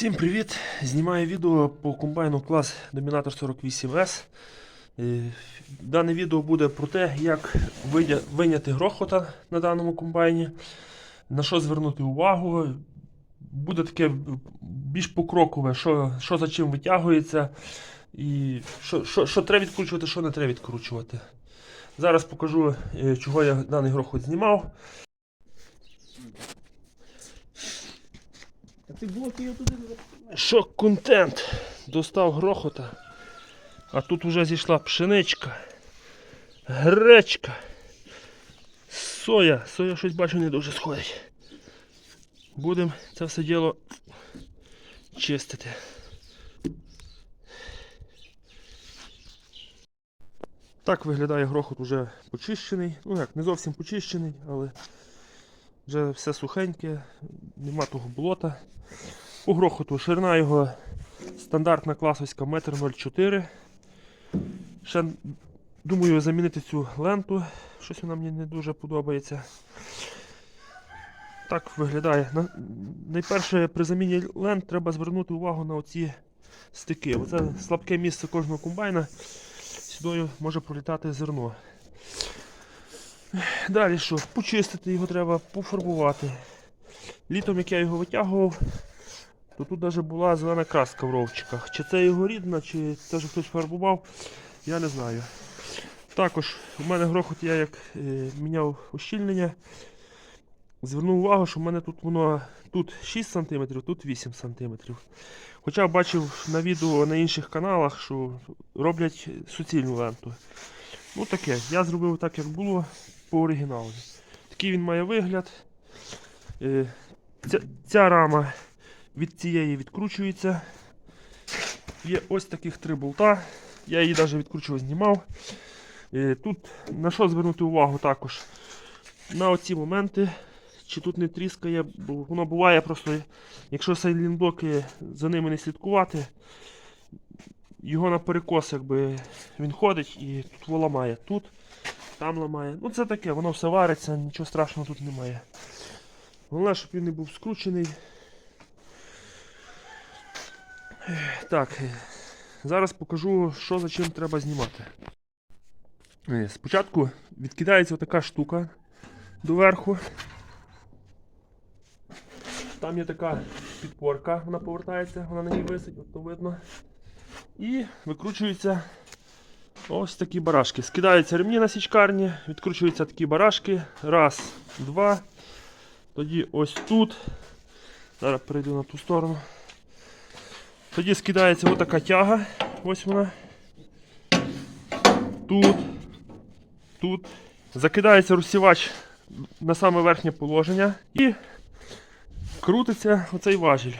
Всім привіт! Знімаю відео по комбайну клас Dominator 48S. Е, Дане відео буде про те, як виняти грохота на даному комбайні, на що звернути увагу. Буде таке більш покрокове, що, що за чим витягується, і що, що, що треба відкручувати, що не треба відкручувати. Зараз покажу, е, чого я даний грохот знімав. А ти блоки його туди не Що контент достав грохота, а тут вже зійшла пшеничка, гречка, соя. Соя щось бачу не дуже сходить. Будемо це все діло чистити. Так виглядає грохот уже почищений. Ну як, не зовсім почищений, але вже все сухеньке, нема того болота. По грохоту ширина його стандартна класовська 1,04 м. Ще думаю замінити цю ленту. Щось вона мені не дуже подобається. Так виглядає. На- Найперше при заміні лент треба звернути увагу на оці стики. Оце слабке місце кожного комбайна. Сюди може пролітати зерно. Далі що? Почистити його треба, пофарбувати. Літом, як я його витягував, то тут навіть була зелена краска в ровчиках. Чи це його рідна, чи вже хтось фарбував, я не знаю. Також у мене грохот я як е, міняв ощільнення. Звернув увагу, що в мене тут воно тут 6 см, тут 8 см. Хоча бачив на відео на інших каналах, що роблять суцільну ленту. Ну таке, я зробив так, як було по оригіналу. Такий він має вигляд. Е, Ця, ця рама від цієї відкручується. Є ось таких три болта. Я її навіть відкручував, знімав. Е, Тут на що звернути увагу також? На оці моменти, чи тут не тріскає, бо воно буває просто, якщо сайлінблоки за ними не слідкувати, його на перекос якби він ходить і тут воно ламає. Тут, там ламає. Ну це таке, воно все вариться, нічого страшного тут немає. Головне, щоб він не був скручений. Так, зараз покажу, що за чим треба знімати. Е, Спочатку відкидається така штука доверху. Там є така підпорка, вона повертається, вона на ній висить, от то видно. І викручуються ось такі барашки. Скидаються ремні на січкарні, відкручуються такі барашки. Раз, два. Тоді ось тут. Зараз перейду на ту сторону. Тоді скидається отака тяга. Ось вона. Тут. Тут. Закидається розсівач на саме верхнє положення і крутиться оцей важіль.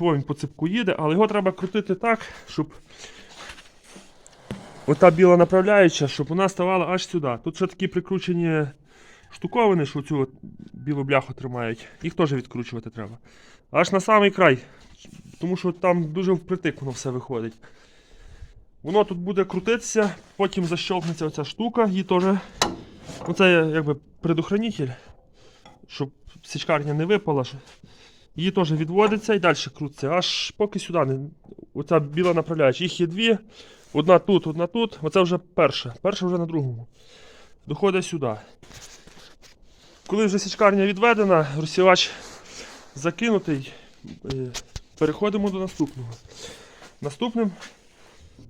О, він по ципку їде, але його треба крутити так, щоб ота біла направляюча, щоб вона ставала аж сюди. Тут ще такі прикручені штуковини, що цю білу бляху тримають. Їх теж відкручувати треба. Аж на самий край. Тому що там дуже впритик воно все виходить. Воно тут буде крутитися, потім защелкнеться оця штука, її теж. Оце якби предохранитель, щоб січкарня не випала. Її теж відводиться і далі крутиться, аж поки сюди не. Оця біла направляюча. Їх є дві. Одна тут, одна тут. Оце вже перша. Перша вже на другому. Доходить сюди. Коли вже січкарня відведена, розсівач закинутий, е, переходимо до наступного. Наступним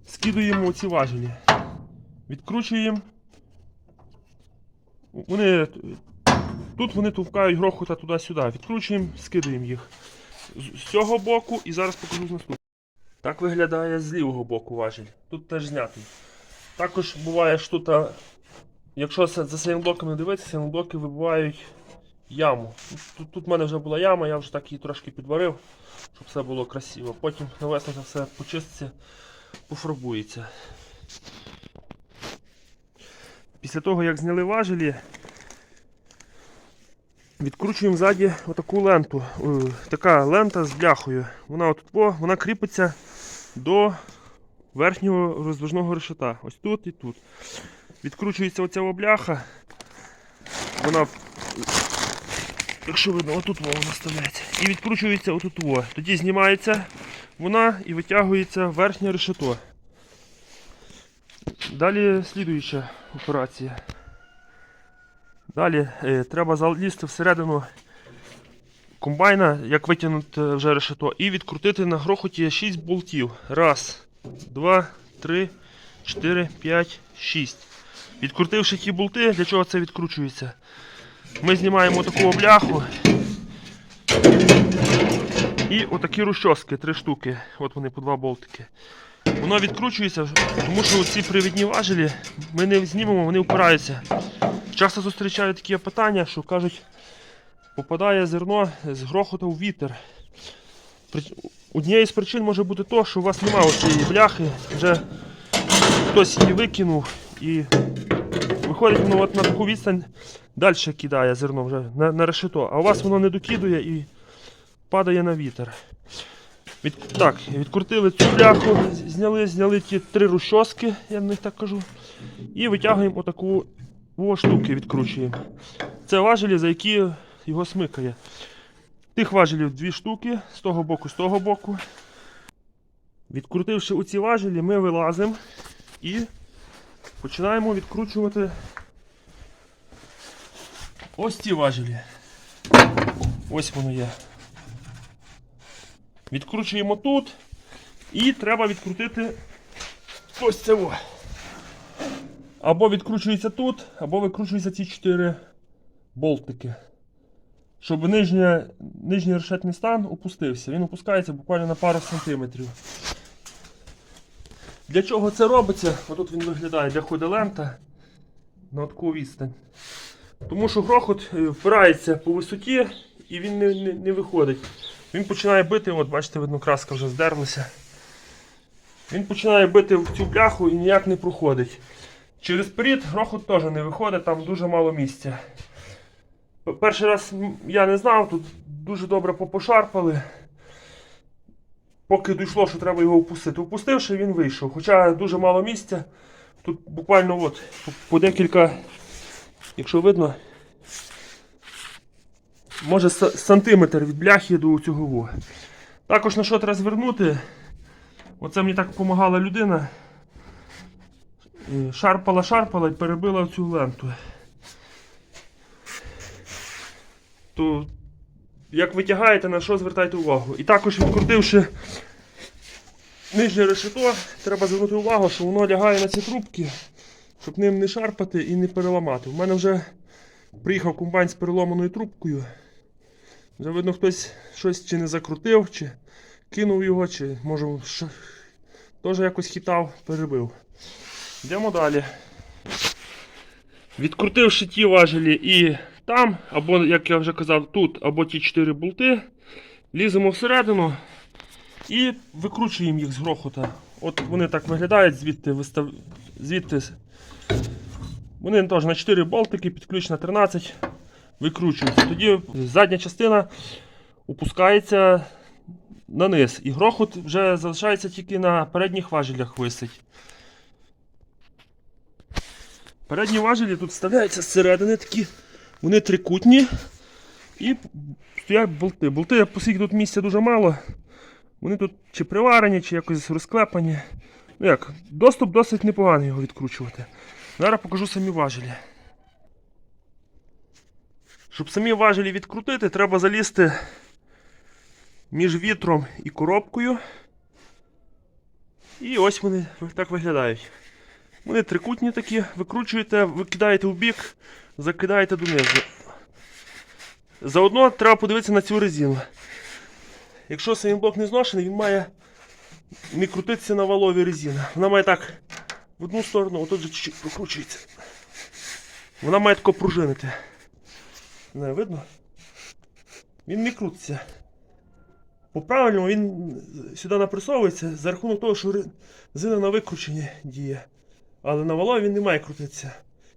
скидуємо ці важелі. Відкручуємо. Вони, тут вони товкають грохота туди-сюди. Відкручуємо, скидуємо їх з цього боку і зараз покажу з наступного. Так виглядає з лівого боку важіль. Тут теж знятий. Також буває, що тут, якщо за сейнблоками дивитися, сейнблоки вибивають яму. Тут, тут в мене вже була яма, я вже так її трошки підварив, щоб все було красиво. Потім навесно це все почиститься, пофарбується. Після того, як зняли важелі, відкручуємо ззаді отаку ленту. Е, Така лента з бляхою. Вона отут, о, вона кріпиться до верхнього роздвижного решета. Ось тут і тут. Відкручується оця бляха. Вона якщо видно, отут воно наставляється. І відкручується отут во. Тоді знімається вона і витягується верхнє решето. Далі слідуюча операція. Далі е, треба залізти всередину комбайна, як витягнути вже решето, і відкрутити на грохоті 6 болтів. Раз, два, три, чотири, п'ять, шість. Відкрутивши ті болти, для чого це відкручується? Ми знімаємо таку бляху. І отакі розчоски, три штуки. От вони по два болтики. Воно відкручується, тому що ці привідні важелі ми не знімемо, вони впираються. Часто зустрічаю такі питання, що кажуть, попадає зерно з грохоту в вітер. Однією з причин може бути то, що у вас немає цієї бляхи, вже хтось її викинув і виходить воно от на таку відстань, далі кидає зерно вже на, на решето, а у вас воно не докидує і падає на вітер. Від, так, відкрутили цю бляху, зняли, зняли ті три розчоски, я на них так кажу, і витягуємо отаку о, штуки, відкручуємо. Це важелі, за які його смикає. Тих важелів дві штуки, з того боку, з того боку. Відкрутивши оці важелі, ми вилазимо і починаємо відкручувати ось ці важелі. Ось воно є. Відкручуємо тут і треба відкрутити ось це. Або відкручується тут, або викручуються ці чотири болтики. Щоб нижня, нижній решетний стан опустився. Він опускається буквально на пару сантиметрів. Для чого це робиться? Отут він виглядає для ходилента на таку відстань. Тому що грохот е, впирається по висоті і він не, не, не виходить. Він починає бити, от бачите, видно, краска вже здерлася. Він починає бити в цю бляху і ніяк не проходить. Через перід грохот теж не виходить, там дуже мало місця. Перший раз я не знав, тут дуже добре попошарпали. Поки дійшло, що треба його впустити. Впустивши, він вийшов. Хоча дуже мало місця. Тут буквально от, по- декілька, якщо видно, може сантиметр від бляхи до цього. Також на що треба звернути. Оце мені так допомагала людина. Шарпала, шарпала і перебила цю ленту. То як витягаєте, на що звертайте увагу. І також відкрутивши нижнє решето, треба звернути увагу, що воно лягає на ці трубки, щоб ним не шарпати і не переламати. У мене вже приїхав комбайн з переломаною трубкою. Вже видно, хтось щось чи не закрутив, чи кинув його, чи може теж якось хитав, перебив. Йдемо далі. Відкрутивши ті важелі і там, або, як я вже казав, тут, або ті 4 болти, ліземо всередину і викручуємо їх з грохота. От вони так виглядають, звідти вистав... звідти. Вони теж на 4 болтики, під на 13 викручуються. Тоді задня частина опускається на низ. І грохот вже залишається тільки на передніх важелях висить. Передні важелі тут вставляються зсередини такі, вони трикутні і стоять болти. Болти, оскільки тут місця дуже мало, вони тут чи приварені, чи якось розклепані. Ну як, доступ досить непоганий його відкручувати. Зараз покажу самі важелі. Щоб самі важелі відкрутити, треба залізти між вітром і коробкою. І ось вони так виглядають. Вони трикутні такі, викручуєте, викидаєте в бік, закидаєте донизу. Заодно треба подивитися на цю резину. Якщо блок не зношений, він має не крутитися на валові резина. Вона має так в одну сторону, отут же чуть-чуть прокручується. Вона має тако пружинити. Не видно? Він не крутиться. По правильному він сюди напресовується за рахунок того, що резина на викрученні діє. Але на валові він не має крутитися.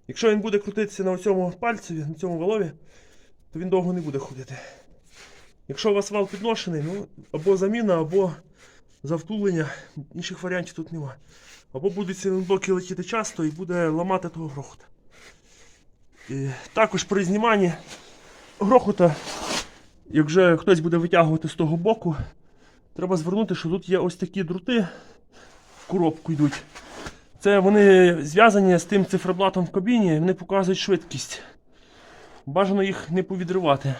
Якщо він буде крутитися на цьому пальцеві, на цьому валові, то він довго не буде ходити. Якщо у вас вал підношений, ну або заміна, або завтулення, інших варіантів тут нема. Або будуть силінблоки летіти часто і буде ламати того грохота. І також при зніманні грохота як вже хтось буде витягувати з того боку, треба звернути, що тут є ось такі дроти в коробку йдуть. Це вони зв'язані з тим циферблатом в кабіні, вони показують швидкість. Бажано їх не повідривати.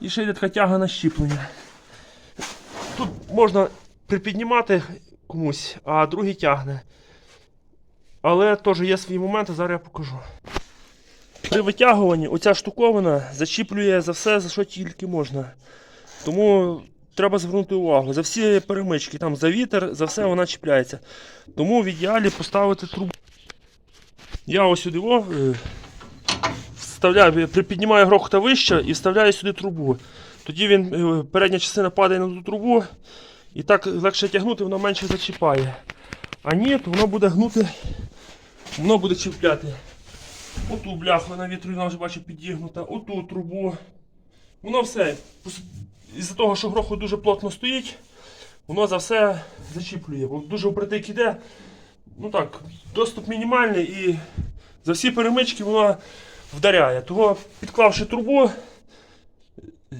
І ще йде така тяга на щіплення. Тут можна припіднімати комусь, а другий тягне. Але теж є свої моменти, зараз я покажу. При витягуванні оця штуковина зачіплює за все, за що тільки можна. Тому треба звернути увагу. За всі перемички, там за вітер, за все вона чіпляється. Тому в ідеалі поставити трубу. Я ось сюди о, е, вставляю, припіднімаю грохота вище і вставляю сюди трубу. Тоді він, е, передня частина падає на ту трубу, і так легше тягнути, воно менше зачіпає. А ні, то воно буде гнути, воно буде чіпляти. Оту бляху на вітру, вона вже бачу підігнута, оту трубу. Воно все. Із-за того, що грохот дуже плотно стоїть, воно за все зачіплює. Бо дуже впритик іде. Ну так, доступ мінімальний і за всі перемички воно вдаряє. Того підклавши трубу, е,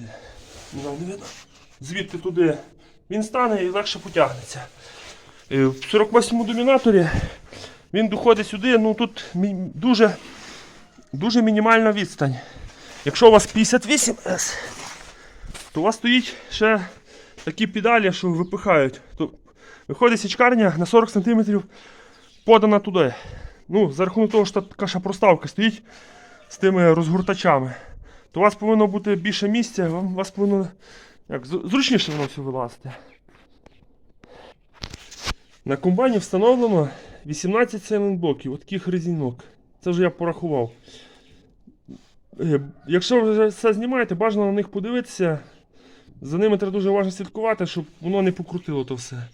звідти туди він стане і легше потягнеться. Е, В 48-му домінаторі він доходить сюди, ну тут дуже, дуже мінімальна відстань. Якщо у вас 58С, то у вас стоїть ще такі педалі, що випихають. То виходить січкарня на 40 см подана туди. Ну, за рахунок того, що така проставка стоїть з тими розгортачами, то у вас повинно бути більше місця, у вас повинно як, зручніше воно все вилазити. На комбайні встановлено 18 сайлентблоків, от таких резинок. Це вже я порахував. Е, Якщо ви все знімаєте, бажано на них подивитися. За ними треба дуже уважно слідкувати, щоб воно не покрутило то все.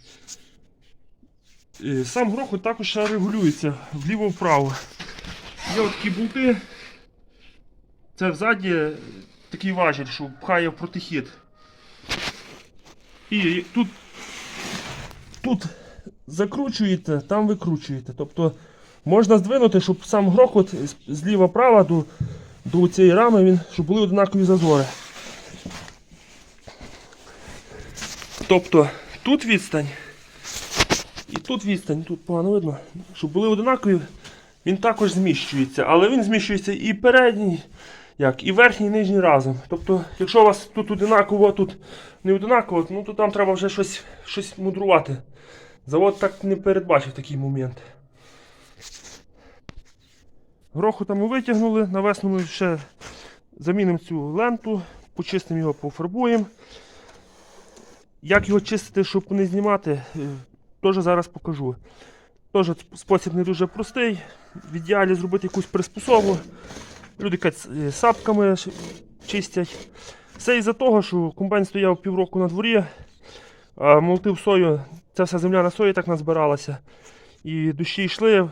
Е, Сам грохот також регулюється вліво-вправо. Є такі болти. Це взаді такий важіль, що пхає в протихід. І тут, тут закручуєте, там викручуєте. Тобто можна здвинути, щоб сам грохот зліва-права до, до цієї рами, він, щоб були однакові зазори. Тобто тут відстань і тут відстань, тут погано видно, щоб були однакові, він також зміщується, але він зміщується і передній, як, і верхній, і нижній разом. Тобто, якщо у вас тут одинаково, тут не одинаково, ну то там треба вже щось, щось мудрувати. Завод так не передбачив такий момент. Гроху ми витягнули, на весну ми ще замінимо цю ленту, почистимо його, пофарбуємо. Як його чистити, щоб не знімати, е, теж зараз покажу. Теж спосіб не дуже простий. В ідеалі зробити якусь приспособу. Люди кажуть, е, сапками чистять. Все із-за того, що комбайн стояв півроку на дворі, а молотив сою, ця вся земля на сої так назбиралася. І дощі йшли.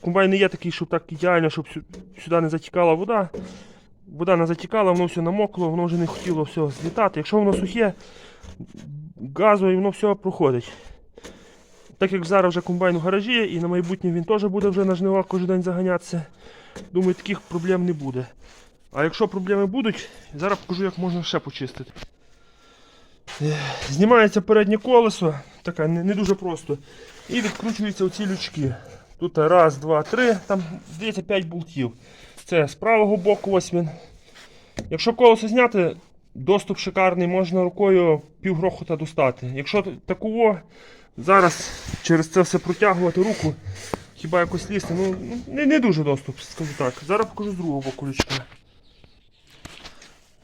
Комбайн не є такий, щоб так ідеально, щоб сюди не затікала вода. Вода не затікала, воно все намокло, воно вже не хотіло все злітати. Якщо воно сухе, газу і воно все проходить. Так як зараз вже комбайн у гаражі і на майбутнє він теж буде вже на жнива кожен день заганятися. Думаю, таких проблем не буде. А якщо проблеми будуть, зараз покажу, як можна ще почистити. Знімається переднє колесо, таке не, не дуже просто. І відкручуються оці лючки. Тут раз, два, три, там здається 5 болтів. Це з правого боку ось він. Якщо колесо зняти, доступ шикарний, можна рукою півгрохота достати. Якщо такого, зараз через це все протягувати руку, хіба якось лізти, ну ну, не, не дуже доступ, скажу так. Зараз покажу з другого боку лючка.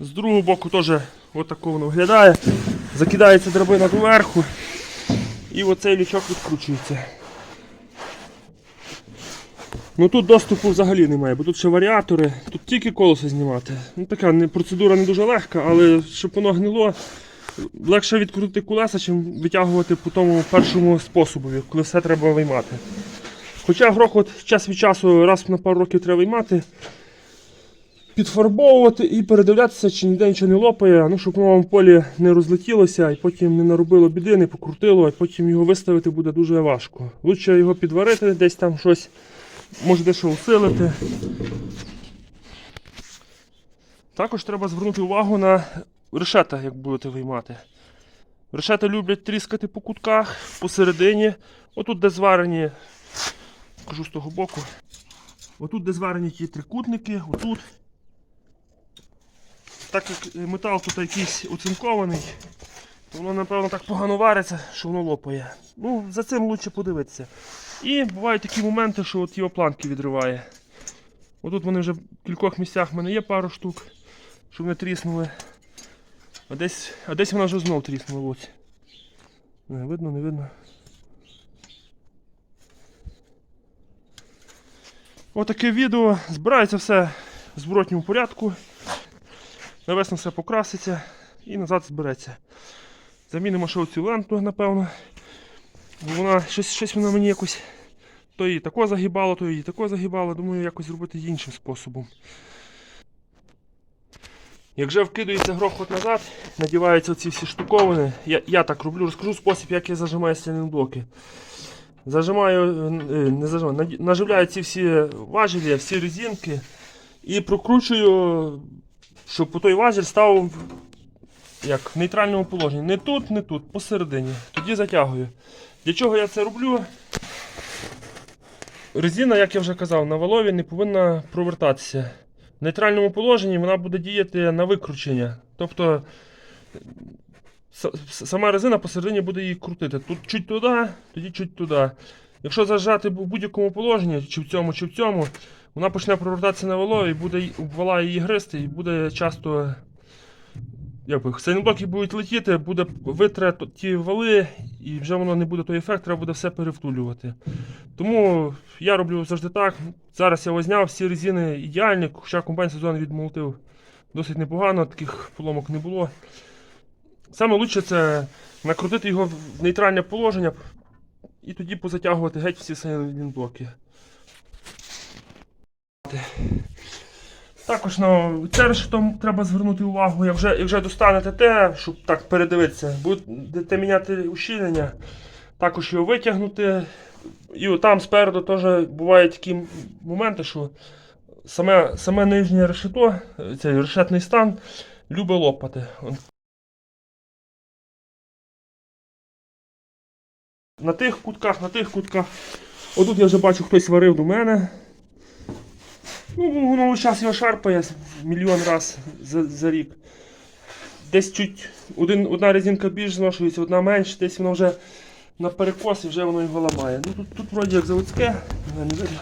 З другого боку теж отако воно виглядає. Закидається драбина доверху. І оцей лючок відкручується. Ну тут доступу взагалі немає, бо тут ще варіатори, тільки колесо знімати. Ну така не, процедура не дуже легка, але щоб воно гнило, легше відкрутити колеса, чим витягувати по тому першому способу, коли все треба виймати. Хоча грохот час від часу раз на пару років треба виймати, підфарбовувати і передивлятися, чи ніде нічого не лопає, ну, щоб воно в полі не розлетілося і потім не наробило біди, не покрутило, і потім його виставити буде дуже важко. Лучше його підварити, десь там щось, може дещо усилити. Також треба звернути увагу на решета, як будете виймати. Решета люблять тріскати по кутках, посередині. Отут, де зварені, кажу з того боку. Отут, де зварені ті трикутники, отут. Так як е, метал тут якийсь оцинкований, то воно, напевно, так погано вариться, що воно лопає. Ну, за цим краще подивитися. І бувають такі моменти, що от його планки відриває. Отут вони вже в кількох місцях в мене є пару штук, що вони тріснули. А десь, а десь вона вже знов тріснула. Ось. Не видно, не видно. Отаке відео. Збирається все в зворотньому порядку. Навесно все покраситься і назад збереться. Замінимо ще оцю ленту, напевно. Бо вона щось, щось вона мені якось то її тако загибало, то її тако загибало. Думаю, якось зробити іншим способом. Як вже вкидується грохот назад, надіваються ці всі штуковини. Я, я так роблю, розкажу спосіб, як я зажимаю блоки. Зажимаю, е, не зажимаю, наживляю ці всі важелі, всі резинки і прокручую, щоб той важіль став як в нейтральному положенні. Не тут, не тут, посередині. Тоді затягую. Для чого я це роблю? Резина, як я вже казав, на валові не повинна провертатися. Нейтральному положенні вона буде діяти на викручення. Тобто сама резина посередині буде її крутити. Тут чуть туди, тоді чуть туди. Якщо зажати в будь-якому положенні, чи в цьому, чи в цьому, вона почне провертатися на вало і буде вала її гристи, і буде часто. Якби блоки будуть летіти, буде витре ті вали, і вже воно не буде той ефект, треба буде все перевтулювати. Тому я роблю завжди так. Зараз я возняв всі резини ідеальні, хоча комбайн сезон відмолотив досить непогано, таких поломок не було. Саме лучше це накрутити його в нейтральне положення і тоді позатягувати геть всі блоки. Також на це решетом треба звернути увагу, як вже, як вже достанете те, щоб так передивитися, будете міняти ущільнення, також його витягнути. І там спереду теж бувають такі моменти, що саме, саме нижнє решето, цей решетний стан, любить лопати. На тих кутках, на тих кутках. Отут я вже бачу, хтось варив до мене. Ну, воно весь час його шарпає мільйон раз за, за рік. Десь чуть один, одна резинка більш зношується, одна менше, десь воно вже на перекос і вже воно його ламає. Ну, тут, тут вроді як заводське, не, видно.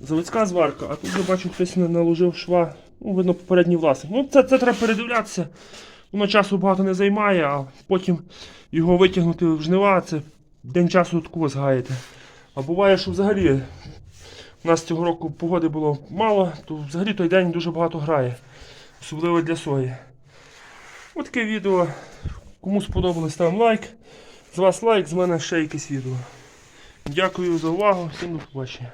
Заводська зварка, а тут я бачу, хтось на- наложив шва. Ну, видно, попередній власник. Ну, це, це треба передивлятися. Воно часу багато не займає, а потім його витягнути в жнива, це день часу такого згаєте. А буває, що взагалі у нас цього року погоди було мало, то взагалі той день дуже багато грає. Особливо для сої. Ось таке відео. Кому сподобалось, ставимо лайк. З вас лайк, з мене ще якесь відео. Дякую за увагу, всім до побачення.